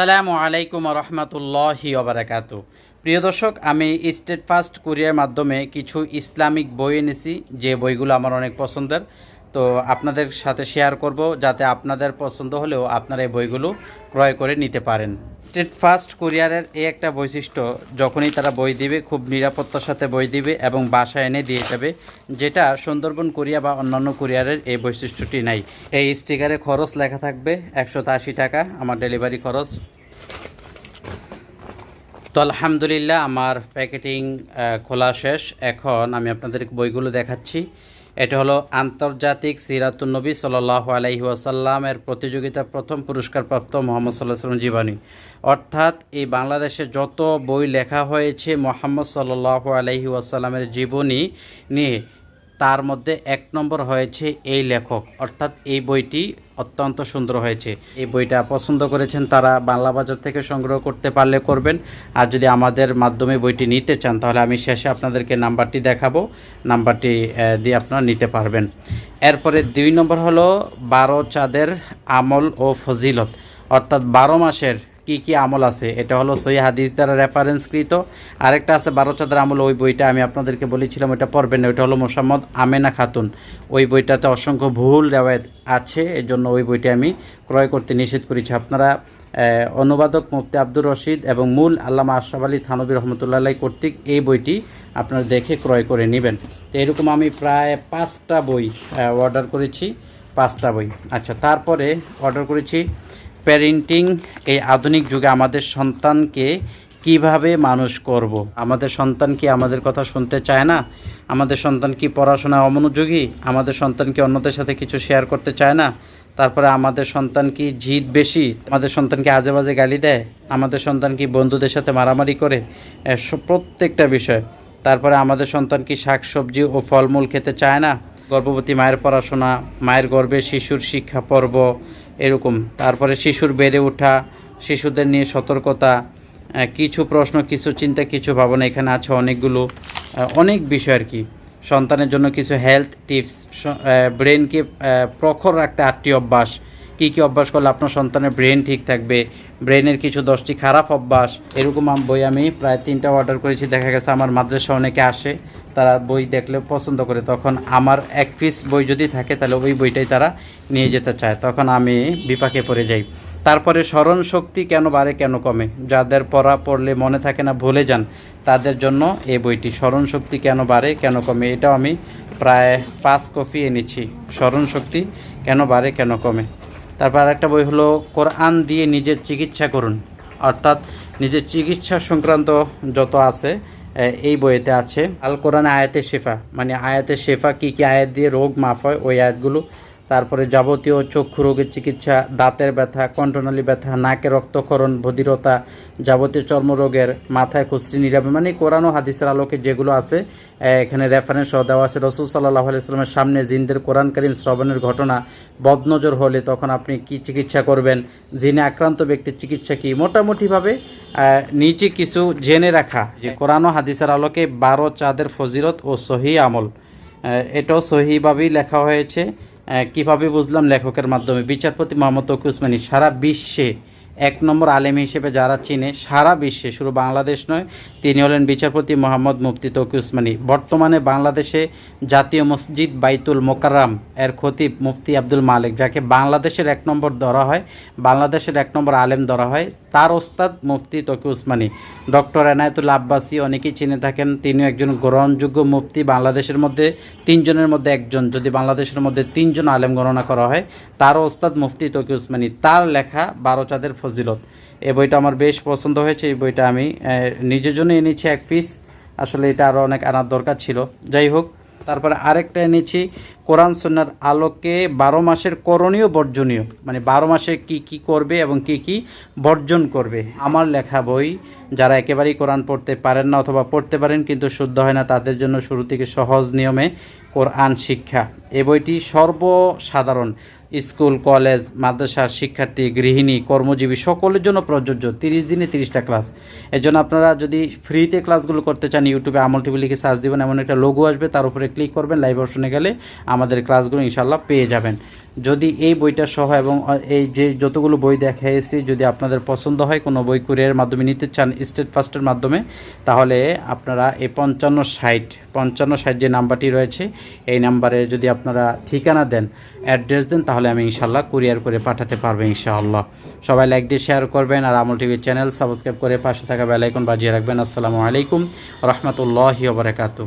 সালামু আলাইকুম রহমতুল্লাহি ওবরাকাতু প্রিয় দর্শক, আমি স্টেট ফার্স্ট কুরিয়ার মাধ্যমে কিছু ইসলামিক বই এনেছি, যে বইগুলো আমার অনেক পছন্দের। তো আপনাদের সাথে শেয়ার করব যাতে আপনাদের পছন্দ হলেও আপনারা এই বইগুলো ক্রয় করে নিতে পারেন। স্টেট ফার্স্ট কুরিয়ারের এই একটা বৈশিষ্ট্য, যখনই তারা বই দিবে, খুব নিরাপত্তার সাথে বই দিবে এবং বাসায় এনে দিয়ে যাবে, যেটা সুন্দরবন কুরিয়া বা অন্যান্য কুরিয়ারের এই বৈশিষ্ট্যটি নাই। এই স্টিকারে খরচ লেখা থাকবে একশো টাকা, আমার ডেলিভারি খরচ। তো আলহামদুলিল্লাহ, আমার প্যাকেটিং খোলা শেষ। এখন আমি আপনাদের বইগুলো দেখাচ্ছি। এটা হলো আন্তর্জাতিক সিরাতুন্নবী সাল্লাহ আলাইহি ওয়াসাল্লামের প্রতিযোগিতা প্রথম পুরস্কারপ্রাপ্ত মোহাম্মদ সাল্লাহ সাল্লাম জীবানী। অর্থাৎ এই বাংলাদেশে যত বই লেখা হয়েছে মোহাম্মদ সাল্লাহ আলাইহি ওয়াসাল্লামের জীবনী নিয়ে তার মধ্যে এক নম্বর হয়েছে এই লেখক। অর্থাৎ এই বইটি অত্যন্ত সুন্দর হয়েছে। এই বইটা পছন্দ করেছেন তারা, বাংলা বাজার থেকে সংগ্রহ করতে পারলে করবেন। আর যদি আমাদের মাধ্যমে বইটি নিতে চান, তাহলে আমি শেষে আপনাদেরকে নাম্বারটি দেখাবো। নাম্বারটি দিয়ে আপনারা নিতে পারবেন। এরপরে দুই নম্বর হলো বারো চাঁদের আমল ও ফজিলত। অর্থাৎ বারো মাসের কি কি আমল আছে? এটা হলো সই হাদিস দ্বারা রেফারেন্সকৃত আরেকটা আছে, বারো চাঁদের আমল, ওই বইটা আমি আপনাদেরকে বলেছিলাম, ওইটা পড়বেন না, ওইটা হলো মোসাম্মদ আমেনা খাতুন। ওই বইটাতে অসংখ্য ভুল রেওয়ায়ত আছে এর জন্য ওই বইটি আমি ক্রয় করতে নিষেধ করেছি। আপনারা অনুবাদক মুফতি আব্দুর রশিদ এবং মূল আল্লামা আশরাফ আলী থানবী রহমতুল্লাহ কর্তৃক এই বইটি আপনারা দেখে ক্রয় করে নেবেন। তো এরকম আমি প্রায় পাঁচটা বই অর্ডার করেছি, পাঁচটা বই। আচ্ছা তারপরে অর্ডার করেছি প্যারেন্টিং এই আধুনিক যুগে আমাদের সন্তানকে কীভাবে মানুষ করব। আমাদের সন্তান কি আমাদের কথা শুনতে চায় না? আমাদের সন্তান কি পড়াশোনা অমনোযোগী? আমাদের সন্তান কি অন্যদের সাথে কিছু শেয়ার করতে চায় না? তারপরে আমাদের সন্তান কি জিদ বেশি? আমাদের সন্তানকে আজে বাজে গালি দেয়? আমাদের সন্তান কি বন্ধুদের সাথে মারামারি করে? প্রত্যেকটা বিষয়। তারপরে আমাদের সন্তান কি শাক সবজি ও ফলমূল খেতে চায় না? গর্ভবতী মায়ের পড়াশোনা, মায়ের গর্ভে শিশুর শিক্ষা পর্ব এরকম। তারপরে শিশুর বেড়ে ওঠা, শিশুদের নিয়ে সতর্কতা কিছু প্রশ্ন, কিছু চিন্তা, কিছু ভাবনা এখানে আছে অনেকগুলো। অনেক বিষয় আর কি। সন্তানের জন্য কিছু হেলথ টিপস ব্রেনকে প্রখর রাখতে আটটি অভ্যাস। কী কী অভ্যাস করলে আপনার সন্তানের ব্রেন ঠিক থাকবে? ব্রেনের কিছু দশটি খারাপ অভ্যাস। এরকম বই আমি প্রায় তিনটা অর্ডার করেছি। দেখা গেছে আমার মাদ্রাসা অনেকে আসে, তারা বই দেখলে পছন্দ করে। তখন আমার এক পিস বই যদি থাকে, তাহলে ওই বইটাই তারা নিয়ে যেতে চায়। তখন আমি বিপাকে পড়ে যাই। তারপরে স্মরণ শক্তি কেন বাড়ে, কেন কমে? যাদের পড়া পড়লে মনে থাকে না, ভুলে যান, তাদের জন্য এই বইটি। স্মরণ শক্তি কেন বাড়ে, কেন কমে? এটাও আমি প্রায় পাঁচ কপি এনেছি। স্মরণ শক্তি কেন বাড়ে, কেন কমে? তারপর আরেকটা বই হলো, কোরআন দিয়ে নিজের চিকিৎসা করুন। অর্থাৎ নিজের চিকিৎসা সংক্রান্ত যত আছে এই বইতে আছে আল কোরআন আয়াতে শেফা। মানে আয়াতে শেফা কি কি আয়াত দিয়ে রোগ মাফ হয়, ওই আয়াতগুলো তারপরে যাবতীয় চক্ষু রোগের চিকিৎসা দাঁতের ব্যথা কণ্ঠনালী ব্যথা নাকে রক্তক্ষরণ বধিরতা যাবতীয় চর্মরোগের মাথায় খুসরি নিরাবে মানে কোরআন ও হাদিসের আলোকে যেগুলো আছে এখানে রেফারেন্স সহ দেওয়া আছে। রসুল সাল্লাহ আলাইস্লামের সামনে জিনদের কোরআন কারিম শ্রবণের ঘটনা বদনজর হলে তখন আপনি কি চিকিৎসা করবেন? জিনে আক্রান্ত ব্যক্তির চিকিৎসা কি? মোটামুটিভাবে নিচে কিছু জেনে রাখা। যে কোরআন ও হাদিসের আলোকে বারো চাঁদের ফজিরত ও সহি আমল। এটাও সহিভাবেই লেখা হয়েছে। কীভাবে বুঝলাম লেখকের মাধ্যমে? বিচারপতি মোহাম্মদ তকি উসমানী সারা বিশ্বে এক নম্বর আলেম হিসেবে যারা চিনে, সারা বিশ্বে শুধু বাংলাদেশ নয়, তিনি হলেন বিচারপতি মোহাম্মদ মুফতি তকি উসমানী। বর্তমানে বাংলাদেশে জাতীয় মসজিদ বাইতুল মোকাররাম এর খতিব মুফতি আব্দুল মালিক, যাকে বাংলাদেশের এক নম্বর ধরা হয়, বাংলাদেশের এক নম্বর আলেম ধরা হয়, তার ওস্তাদ মুফতি তকি উসমানী। ডক্টর এনায়েতুল আব্বাসী অনেকেই চিনে থাকেন, তিনিও একজন গ্রহণযোগ্য মুফতি বাংলাদেশের মধ্যে তিনজনের মধ্যে একজন। যদি বাংলাদেশের মধ্যে তিনজন আলেম গণনা করা হয় তার ওস্তাদ মুফতি তকি উসমানী। তার লেখা বারো চাঁদের ফজিলত। এই বইটা আমার বেশ পছন্দ হয়েছে, এই বইটা আমি নিজের জন্য এনেছি এক পিস আসলে এটা আরও অনেক আনার দরকার ছিল। যাই হোক, তারপরে আরেকটা এনেছি, কোরআন সন্ন্যার আলোকে বারো মাসের করণীয় বর্জনীয়। মানে বারো মাসে কি কি করবে এবং কি কি বর্জন করবে। আমার লেখা বই, যারা একেবারেই কোরআন পড়তে পারেন না অথবা পড়তে পারেন কিন্তু শুদ্ধ হয় না, তাদের জন্য শুরু থেকে সহজ নিয়মে কোরআন শিক্ষা। এই বইটি সর্বসাধারণ। স্কুল, কলেজ, মাদ্রাসার শিক্ষার্থী, গৃহিণী, কর্মজীবী সকলের জন্য প্রযোজ্য। তিরিশ দিনে তিরিশটা ক্লাস। এর জন্য আপনারা যদি ফ্রিতে ক্লাসগুলো করতে চান, ইউটিউবে আমল টিভি লিখে সার্চ দেবেন, এমন একটা লোগো আসবে, তার উপরে ক্লিক করবেন লাইভ অপশনে গেলে আমাদের ক্লাসগুলো ইনশাল্লাহ পেয়ে যাবেন। যদি এই বইটা সহ এবং এই যে যতগুলো বই দেখাইছি, যদি আপনাদের পছন্দ হয়, কোনো বই কুরিয়ারের মাধ্যমে নিতে চান স্টেট ফাস্টের মাধ্যমে, তাহলে আপনারা এই পঞ্চান্ন ষাট পঞ্চান্ন ষাট যে নাম্বারটি রয়েছে, এই নাম্বারে যদি আপনারা ঠিকানা দেন অ্যাড্রেস দেন তাহলে আমি ইনশাল্লাহ কুরিয়ার করে পাঠাতে পারব ইনশাআল্লাহ। সবাই লাইক দিয়ে শেয়ার করবেন আর আমল টিভির চ্যানেল সাবস্ক্রাইব করে পাশে থাকা বেলাইকন বাজিয়ে রাখবেন। আসসালামু আলাইকুম, রহমতুল্লাহি ওবরাকাতু